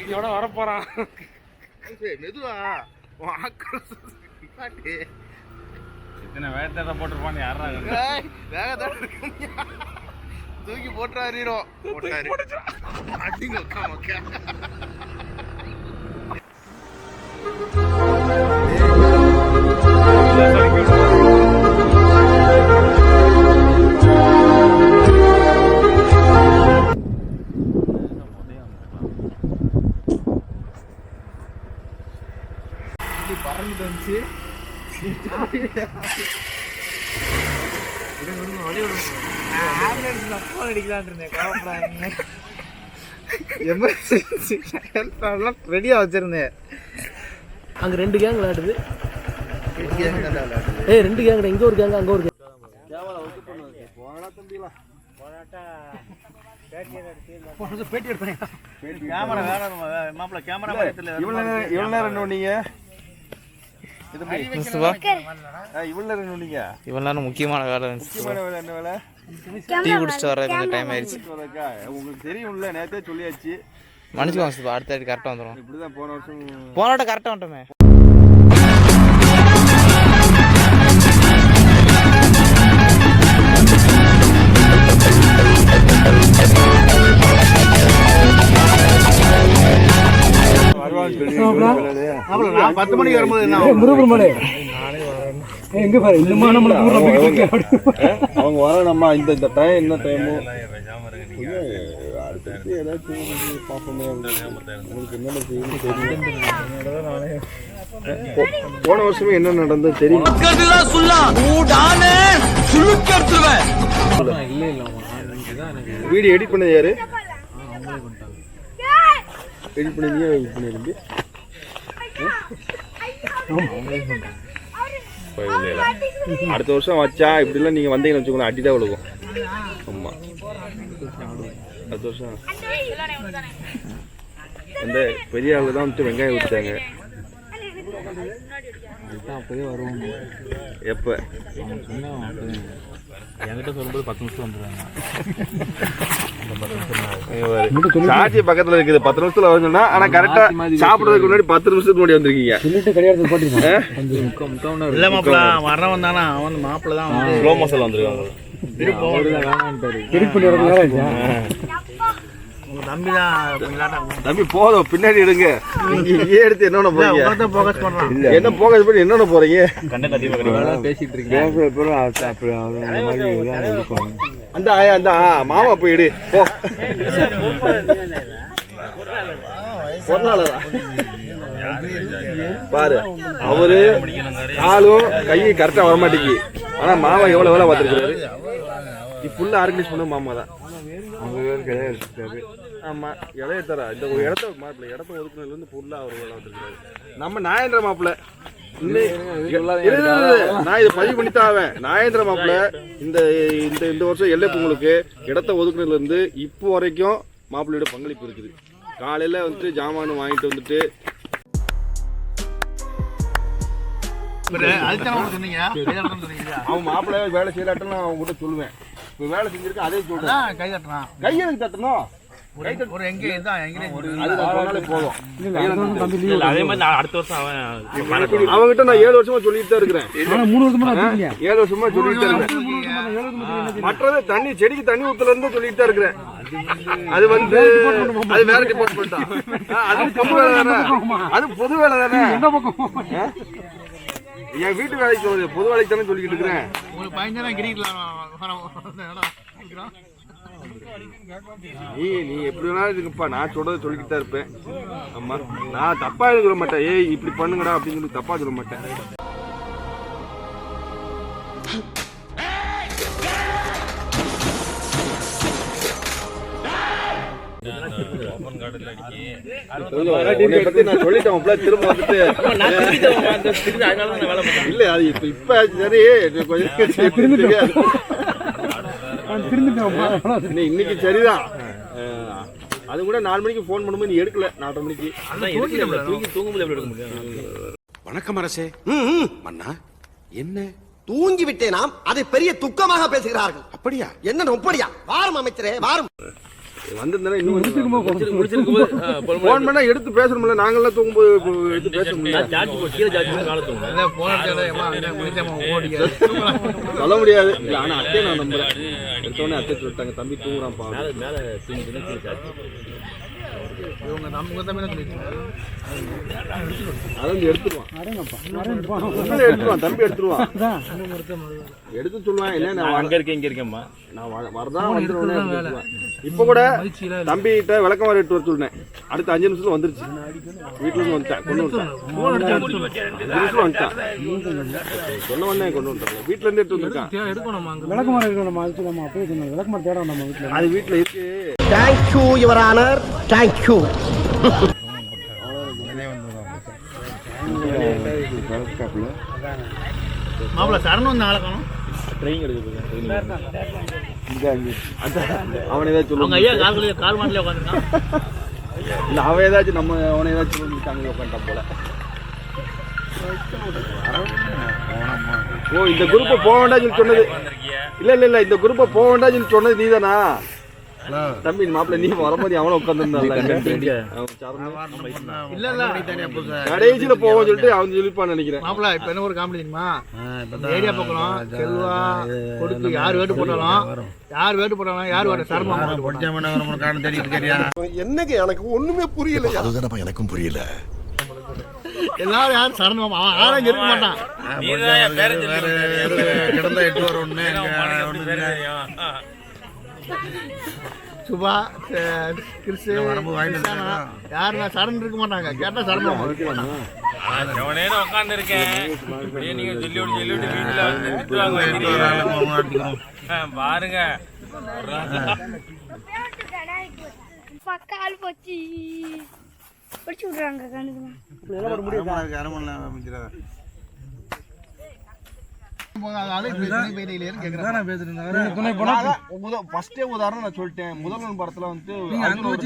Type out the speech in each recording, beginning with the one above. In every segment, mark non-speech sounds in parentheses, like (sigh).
பாக்கியோட வரப்போறான். மெதுவா. நிப்பாட்டு. இத்தனை வேட்டை போட்டுருப்பான்னு யாரா வேகத்தோட தூக்கி போட்டுறாரோ போட்டாரு. அடிங்க உக்கா மக்கா பறந்துட்டு வந்துச்சு. ஃபோன் அடிக்கலான் இருந்தேன். கவலைப்படாதீங்க. எமர்ஜென்சி ரெடியாக வச்சிருந்தேன். அங்க ரெண்டு கேங் விளையாடுது. ஏய் ரெண்டு கேங் இங்க ஒரு கேங் அங்க ஒரு gang. கேமரா வேற மாப்பிள்ள கேமரா இவ்வளோ நேரம் இவ்வளோ நேரம் என்ன பண்ணீங்க இவ்வளோ நேரம் முக்கியமான வேலை முக்கியமான வேலை என்ன வேலை? டீ குடிச்சிட்டு வர கொஞ்சம் டைம் ஆயிடுச்சு. உங்களுக்கு தெரியும்ல நேத்தே சொல்லியாச்சு. சிப்பா அடுத்த கரெக்டாக வந்துடும் இப்படிதான் போன வருஷம் போன வாட்டி கரெக்டாக வந்துட்டோமே. எங்க பாரு இன்னுமா நம்மளுக்கு இந்த இந்த டைம் என்ன டைமு அடுத்தடுத்து ஏதாச்சும் பார்ப்போமே. உங்களுக்கு என்னென்ன செய்யணும் தெரியும் போ- போன வருஷமே என்ன நடந்தது தெரியும்? வீடியோ எடிட் பண்ணது யாரு? எடிட் பண்ணி எடிட் பண்ணிருந்து அடுத்த வருஷம் வச்சா? இப்படிலாம் நீங்கள் வந்தீங்கன்னு வச்சுக்கோங்க. அடி தான் விழுகும். ஆமாம் அடுத்த வருஷம். அந்த பெரிய ஆளு தான் வந்துட்டு வெங்காயம் விட்டாங்க எப்போ? என்கிட்ட சொல்லும்போது பத்து நிமிஷம் வந்துடுவாங்க சாட்சி பக்கத்துல இருக்குது. பத்து நிமிஷத்துல வரணும்னா ஆனா கரெக்டா சாப்பிடுறதுக்கு முன்னாடி பத்து நிமிஷத்துக்கு முன்னாடி வந்திருக்கீங்க. சொல்லிட்டு கிடையாது போட்டுருக்கோம் இல்ல மாப்பிள்ள வரவன் தானா அவன் மாப்பிள்ள தான் வந்து ஸ்லோ மோஷன்ல வந்துருக்காங்க எடிட் பண்ணி வரது நேரம் ஆயிடுச்சா உங்க தம்பி தான் தம்பி போதும். பின்னாடி எடுங்க. நீங்க இங்கே எடுத்து என்ன போறீங்க? ஃபோக்கஸ் பண்றான் என்ன போக பண்ணி என்ன போறீங்க? பேசிட்டு இருக்கீங்க. அந்த ஆயா அந்த ஆ, மாமா போய் எடு போ. பாரு அவரு காலும் கையும் கரெக்டா வர மாட்டேங்கி ஆனா மாமா எவ்வளவு வேலை பார்த்துருக்காரு ஃபுல்லா ஆர்கனைஸ் பண்ண மாமா தான். ஆமா. இலைய தர இந்த ஒரு இடத்த மாப்பிள்ள இடத்த ஒதுக்குனதுல இருந்து ஃபுல்லா அவர் வேலை பார்த்துருக்காரு நம்ம நாயந்திர மாப்பிள்ள. நான் இதை பதிவு பண்ணித்தான் ஆவேன். நாயந்திர மாப்பிள்ள இந்த இந்த இந்த வருஷம் எல்லை பொங்கலுக்கு இடத்த ஒதுக்குனதுல இருந்து இப்போ வரைக்கும் மாப்பிள்ளையோட பங்களிப்பு இருக்குது. காலையில வந்துட்டு ஜாமான் வாங்கிட்டு வந்துட்டு அவன் மாப்பிள்ளை வேலை செய்யலாட்டும் நான் அவங்க கிட்ட சொல்லுவேன். இப்போ வேலை செஞ்சிருக்க அதே சொல்றேன். அதான் கை தட்டுறான் கையெழுத்து தட்டணும்? ஒரு ஒரு எங்க இதான் எங்க அது நான் சொன்னாலே போதும் அதே மாதிரி நான் அடுத்த வருஷம் அவன் அவங்ககிட்ட நான் ஏழு வருஷமா சொல்லிட்டு தான் இருக்கிறேன் மூணு வருஷமா ஏழு வருஷமா சொல்லிட்டு தான் இருக்கிறேன் மற்றது தண்ணி செடிக்கு தண்ணி ஊத்துல இருந்து சொல்லிட்டு தான் இருக்கிறேன் அது வந்து அது வேற டிபார்ட்மெண்ட் தான் அது பொது வேலை தானே அது பொது வேலை தானே? என் வீட்டு வேலைக்கு பொது வேலைக்கு தானே சொல்லிக்கிட்டு இருக்கிறேன் உங்களுக்கு பயங்கரம் கிரிக்கலாம் நீ நீ எப்படி வேணாலும் இருக்குப்பா நான் சொல்றதை சொல்லிக்கிட்டு தான் இருப்பேன். ஆமா. நான் தப்பா சொல்ல மாட்டேன். ஏய் இப்படி பண்ணுங்கடா அப்படின்னு சொல்லி தப்பா சொல்ல மாட்டேன். இல்ல அது இப்ப இப்ப சரி கொஞ்சம் இன்னைக்கு சரிதான். அது கூட நாலு மணிக்கு ஃபோன் பண்ணும்போது நீ எடுக்கல. நாலரை மணிக்கு. தூங்கி தூங்கும்போது எப்படி எடுக்க முடியும்? வணக்கம் அரசே. மன்னா என்ன? தூங்கி விட்டேனாம் அதை பெரிய துக்கமாக பேசுகிறார்கள். அப்படியா? என்ன அப்படியா வாரும் அமைச்சரே வாரும். வந்திருந்தா இன்னும் கொஞ்சம் முடிச்சிருக்கும் பொறுமையா ஃபோன் பண்ணா எடுத்து பேசணும்ல நாங்கெல்லாம் தூங்கும்போது எடுத்து பேச தூங்குங்க. சொல்ல முடியாது. ஆனா அத்தையை நான் நம்புறேன். எடுத்தோடனே அத்தை சொல்லிட்டாங்க தம்பி தூங்குறான் பாவம் மேல வந்து எடுத்துருவான். உண்மையிலே எடுத்துருவான் தம்பி எடுத்துருவான். எடுத்து சொல்லுவான் என்ன நான் அங்க இருக்கேன் இங்க இருக்கேம்மா நான் வர- வரதா வந்துருவேன் அப்படின்னு சொல்லுவேன். இப்ப கூட தம்பி கிட்ட விளக்கம் வர எடுத்து வர சொன்னேன் அடுத்த அஞ்சு நிமிஷத்துல வந்துருச்சு. வீட்டுல இருந்து வந்துட்டேன். கொண்டு வந்துட்டேன். அஞ்சு நிமிஷத்துல வந்துட்டான். சொன்ன உடனே கொண்டு வந்துட்டாங்க வீட்டுல இருந்து எடுத்து வந்திருக்கான் விளக்குமாறு இருக்கணும் நம்ம அதுக்கு நம்ம சொன்னோம் விளக்குமாறு தேட நம்ம வீட்டில். அது வீட்டுல இருக்கு. தேங்க்யூ யுவர் ஆனர் தேங்க்யூ மாப்பிள்ள சரணம் வந்து ஆளை காணும். ட்ரெயின் எடுக்குது அவன் அவங்க சொல்லுவான். ஐயா கால் கால் மாட்டிலே உட்காந்துருக்கான். இல்ல அவன் ஏதாச்சும் நம்ம அவனை ஏதாச்சும் சொல்லிட்டாங்க உட்காந்துட்டான் போல. ஓ இந்த குரூப்பை போக வேண்டாம் சொல்லி சொன்னது. இல்ல இல்ல இல்ல இந்த குரூப்பை போக வேண்டாம் சொல்லி சொன்னது நீதானா? தம்பி மாப்பிள்ள நீ வரும்போது அவனும் உட்காந்துருந்தாங்க இல்ல இல்ல கடைசியில போவோம் சொல்லிட்டு அவன் சொல்லிப்பான்னு நினைக்கிறேன் மாப்பிள்ள இப்ப என்ன ஒரு காமெடி தெரியுமா ஏரியா பக்கம் செல்வா கொடுத்து யார் வேட்டு போட்டாலும் யார் வேட்டு போட்டாலும் யார் வேட்டு சரமா என்னங்க எனக்கு ஒண்ணுமே புரியல அதுதானப்பா எனக்கும் புரியல எல்லாரும் யாரும் சரணம் இங்க இருக்க மாட்டான் கிடந்தா எட்டு ஒண்ணு சுபா கிறிஸ்து யாருன்னா சரண் இருக்க மாட்டாங்க. கேட்டா சரணம் உட்கார்ந்து இருக்கேன் பாருங்க. கால் போச்சு. பிடிச்சி விட்றாங்க கணக்குமா துணை போனா ஃபர்ஸ்டே உதாரணம் நான் சொல்லிட்டேன். முதல்வன் படத்துல வந்து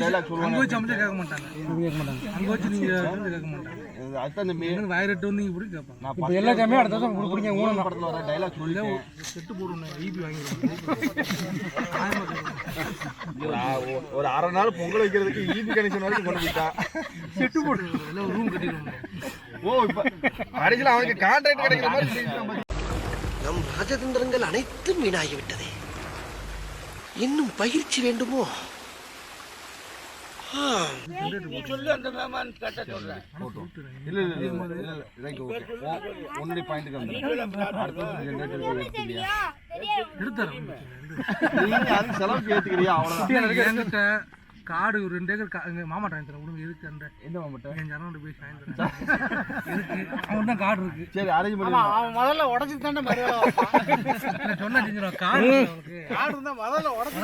டைலாக் சொல்லுவாங்க. கேட்க மாட்டாங்க. கேட்க மாட்டாங்க. அங்க வச்சு நீங்க கேட்க மாட்டாங்க. அதுதான் தம்பி வயரட்டு வந்து இப்படி கேட்பாங்க. இப்போ எல்லா ஜாமியும் அடுத்த படத்துல வர செட்டு ஈபி ஒரு அரை நாள் பொங்கல் வைக்கிறதுக்கு ஈபி கனெக்ஷன் வரைக்கும் கொண்டு போயிட்டான் செட்டு போடுவேன் எல்லாம் ரூம் கட்டிடுவோம் ஓ இப்ப கடைசியில் அவனுக்கு கான்ட்ராக்ட் கிடைக்கிற மாதிரி. நம் ராஜதந்திரங்கள் அனைத்தும் வீணாகிவிட்டதே. இன்னும் பயிற்சி வேண்டுமோ? எடுத்துறேன் செலவுக்கு ஏத்துக்கிறியா? அவ்வளவுதான். காடு ஒரு ரெண்டு ஏக்கர் கா- எங்க மாமாட்ட வாங்கி தரேன் விடுங்க எதுக்கு அந்த என்ன மாமட்ட என் ஜனோட போய் வாங்கி தரேன். (laughs) எதுக்கு? அவன் தான் காடு இருக்கு. சரி அரேஞ்ச் பண்ணி அவன் முதல்ல உடச்சி தானே சொன்னா செஞ்சிடும் காடு இருக்கு காடு இருந்தா முதல்ல உடச்சி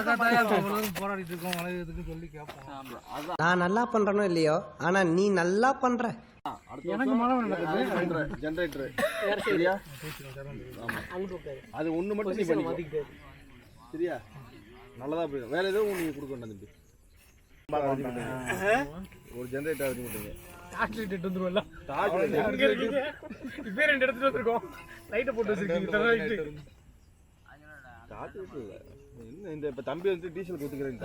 போராடிட்டு இருக்கோம் வளையதுக்கு சொல்லி கேட்போம். நான் நல்லா பண்றனோ இல்லையோ ஆனா நீ நல்லா பண்ற. எனக்கு மழை ஜெனரேட்டர் சரியா? ஆமா. அது ஒண்ணு மட்டும் சரியா? நல்லதா போயிடும். வேற ஏதோ நீங்க கொடுக்க வேண்டாம் தம்பி. ஒரு ஜெனரேட்டர் டார்ச் லைட் எடுத்து வந்துருவல்ல டார்ச் லைட் இப்போ ரெண்டு எடுத்துட்டு வந்திருக்கோம். லைட்டை போட்டு வச்சிருக்கீங்க. லைட்டு டார்ச் லைட் இல்ல. என்ன இந்த இப்ப தம்பி வந்து டீசல் கொடுத்துக்கிறேன்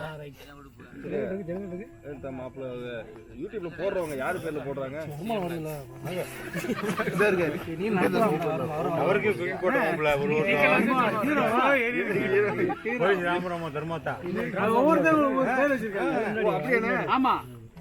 மாப்பிள்ள யூடியூப்ல போடுறவங்க யாரு பேர்ல போடுறாங்க? இதா இருக்காரு. அவருக்கு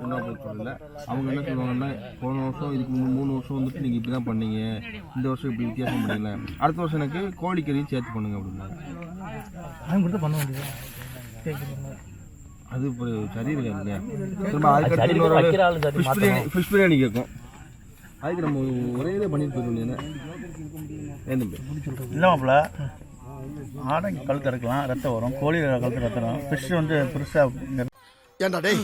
ராஜஸ்தான்ல அவருக்கியா? அவங்க என்ன சொல்லுவாங்கன்னா போன வருஷம் இதுக்கு மூணு மூணு வருஷம் வந்துட்டு நீங்கள் இப்படி தான் பண்ணீங்க. இந்த வருஷம் இப்படி வித்தியாசம் பண்ணீங்களே அடுத்த வருஷம் எனக்கு கோழிக்கறியும் சேர்த்து பண்ணுங்க கொடுத்து பண்ண வேண்டியது அது இப்போ சரி இல்லையா? திரும்ப அதுக்கடுத்து இன்னொரு ஃபிஷ் பிரியாணி ஃபிஷ் பிரியாணி கேட்கும். அதுக்கு நம்ம ஒரே இதை பண்ணிட்டு போயிட தம்பி? இல்லை மாப்பிள்ள. ஆடை கழுத்து இறக்கலாம் ரத்தம் வரும். கோழி கழுத்து ரத்தம் வரும் ஃபிஷ் வந்து பெருசாக ஏண்டா டேய்?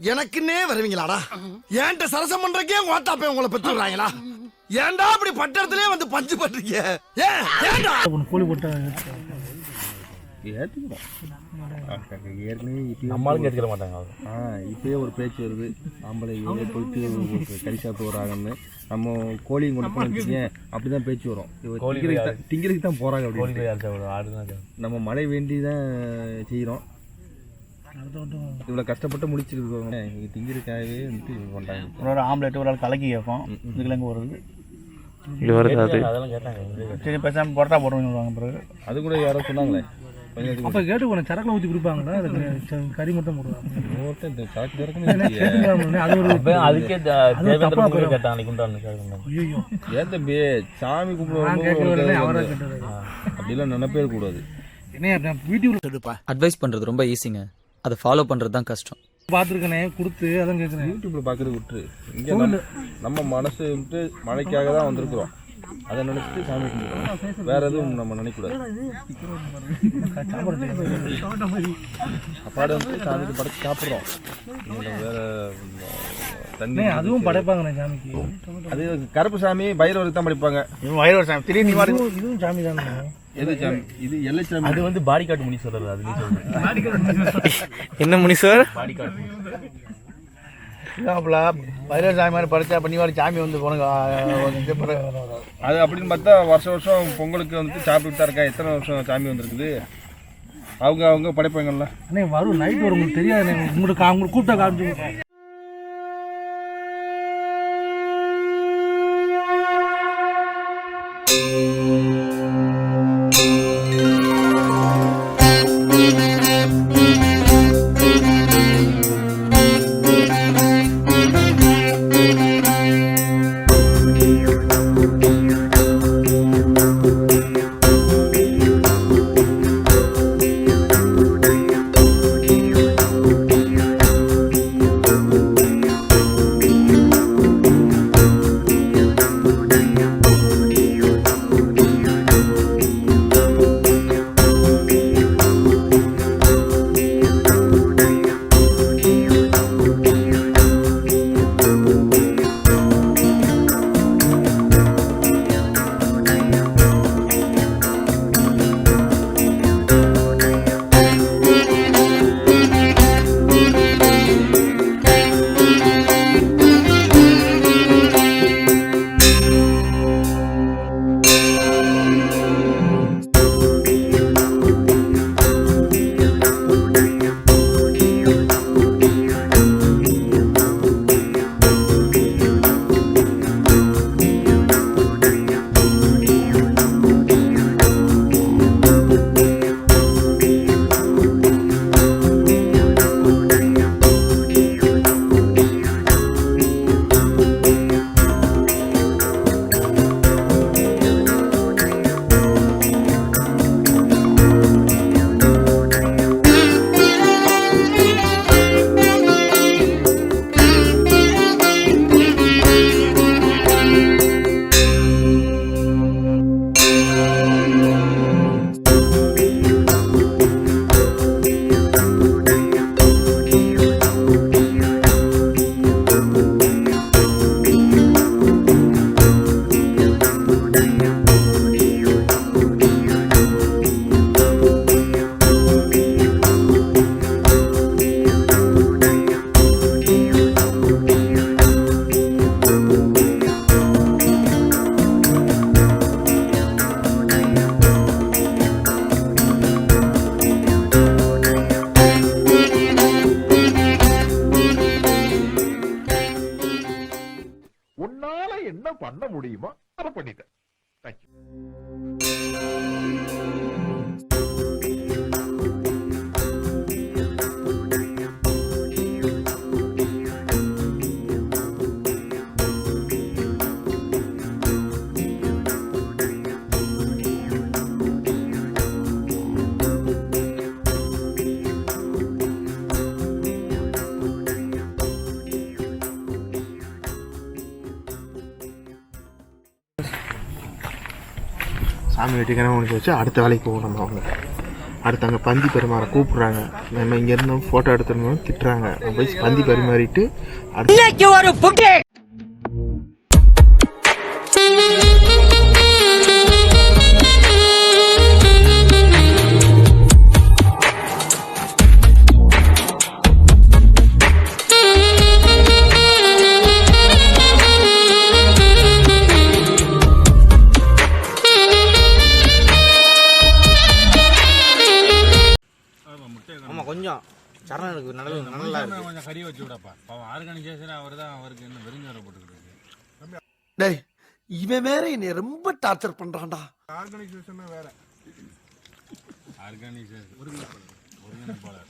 எனக்குன்னே வருவீங்களாடா? ஏன்ட்ட சரசம் பண்றக்கே ஓட்டாப்பே உங்களை பெற்று விடுறாங்களா? ஏன்டா அப்படி பட்டத்திலே வந்து பஞ்சு பண்றீங்க? ஏன் ஏன்டா? கோழி போட்டு நம்மளும் மாட்டாங்க ஆ இப்பயே ஒரு பேச்சு வருது. ஆம்பளை இவங்க போயிட்டு கறி சாப்பிட்டு வராங்கன்னு. நம்ம கோழியும் கொண்டு அப்படிதான் பேச்சு வரும். திங்கிறதுக்கு தான் ஆடு தான் நம்ம மழை வேண்டி தான் செய்கிறோம் இவ்வளோ கஷ்டப்பட்டு முடிச்சிருக்கோங்க இங்கே திங்கிறதுக்காகவே வந்துட்டு இது பண்ணுறாங்க ஒரு ஒரு ஆம்லெட் ஒரு ஆள் கலக்கி கேட்போம் இதுக்குள்ள எங்கே வருது இது வருது அது அதெல்லாம் கேட்டாங்க சரி பேசாமல் பரோட்டா போடணும்னு பிறகு அது கூட யாரோ சொன்னாங்களே அப்போ கேட்டு போன சரக்கில் ஊற்றி கொடுப்பாங்களா அதுக்கு கறி மட்டும் போடுவாங்க இன்னொருத்தன் அது ஒரு அதுக்கே கேட்டான் அன்னைக்கு கேட்டாங்க. ஐயோ ஏன் தம்பி சாமி கும்பிடுவாங்க அப்படிலாம் நினைப்பே கூடாது என்ன வீட்டுக்குள்ள அட்வைஸ் பண்ணுறது ரொம்ப ஈஸிங்க அதை ஃபாலோ பண்ணுறது தான் கஷ்டம். பார்த்துருக்கேனே கொடுத்து அதான் கேட்குறேன் யூடியூப்ல பார்க்கறது விட்டுரு இங்கே நம்ம நம்ம மனசு வந்துட்டு மழைக்காக தான் வந்திருக்கிறோம். அதை நினைச்சிட்டு சாமி கும்பிடுறோம். வேற எதுவும் நம்ம நினைக்கக்கூடாது. சாப்பாடு வந்து சாமிக்கு படைச்சு சாப்பிட்றோம். வேற தண்ணி அதுவும் படைப்பாங்கண்ணே சாமிக்கு. அது கருப்பு சாமி பைரவருக்கு தான் படிப்பாங்க. இவன் வயிறு சாமி. திடீர்னு இதுவும் இதுவும் சாமி தானே. எது சாமி? இது எல்லை சாமி. அது வந்து பாடி கார்டு முனி சொல்றது அது நீ (laughs) என்ன முனீஸ்வர் பாடி கார்டு சாமி மாதிரி படைச்சா பண்ணிவாடி சாமி வந்து போனங்க அது அப்படின்னு பார்த்தா வருஷம் வருஷம் பொங்கலுக்கு வந்துட்டு சாப்பிட்டு இருக்கா? எத்தனை வருஷம் சாமி வந்திருக்குது? அவங்க அவங்க படைப்பாங்கல்ல. அண்ணே வரும் நைட் வரும் உங்களுக்கு தெரியாது உங்களுக்கு அவங்களுக்கு கூப்பிட்டா காமிச்சு சாமி வெட்டிக்கான முடிச்சு வச்சு அடுத்த வேலைக்கு போகணும் நம்ம அவங்க. அடுத்து அங்கே பந்தி பரிமாற கூப்பிட்றாங்க. நம்ம இங்கேருந்து ஃபோட்டோ எடுத்துருந்தோம் திட்டுறாங்க. போய் பந்தி பரிமாறிட்டு அடுத்து ஆமா கொஞ்சம். சரணனுக்கு நல்ல நல்லா இருக்கு. கொஞ்சம் கறி வச்சு விடப்பா. பாவம் ஆர்கனைசேஷன் அவர் தான் அவருக்கு என்ன வெறுஞ்சோரை போட்டுக்கிட்டு இருக்கு. டேய் இவன் வேற என்னை ரொம்ப டார்ச்சர் பண்றான்டா. ஆர்கனைசேஷன் வேற. ஆர்கனைசேஷன் ஒருங்கிணைப்பாளர்.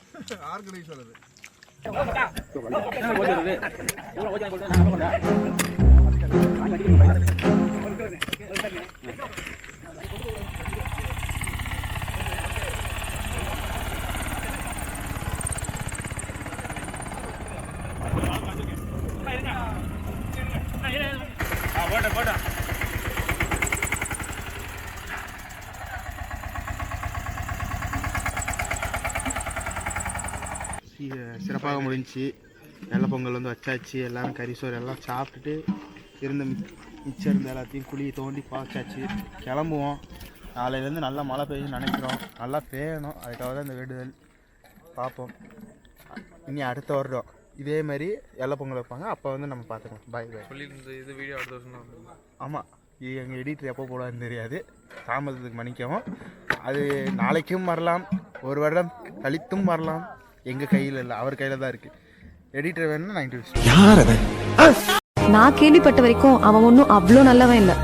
சிறப்பாக முடிஞ்சிச்சு. நல்ல பொங்கல் வந்து வச்சாச்சு. எல்லாரும் கறி சோறு எல்லாம் சாப்பிட்டுட்டு இருந்த மிச்சம் இருந்த எல்லாத்தையும் குழியை தோண்டி பாய்ச்சாச்சு. கிளம்புவோம். நாளையிலேருந்து நல்லா மழை பெய்யும் நினைக்கிறோம். நல்லா பெய்யணும். அதுக்காக தான் இந்த வேடுதல் பார்ப்போம். இனி அடுத்த வருடம். இதே மாதிரி வெள்ளை பொங்கல் வைப்பாங்க. அப்போ வந்து நம்ம பார்த்துக்கலாம். பாய் பாய் சொல்லியிருந்த இது வீடியோ அடுத்த வருஷம் ஆமாம் இது எங்கள் எடிட்டர் எப்போ போடுவான்னு தெரியாது. தாமதத்துக்கு மன்னிக்கவும். அது நாளைக்கும் வரலாம். ஒரு வருடம் கழித்தும் வரலாம். எங்கள் கையில் இல்லை. அவர் கையில் தான் இருக்குது எடிட்டர் வேணும்னா நான் இன்ட்ரடியூஸ் நான் கேள்விப்பட்ட வரைக்கும் அவன் ஒன்றும் அவ்வளோ நல்லவன் இல்லை.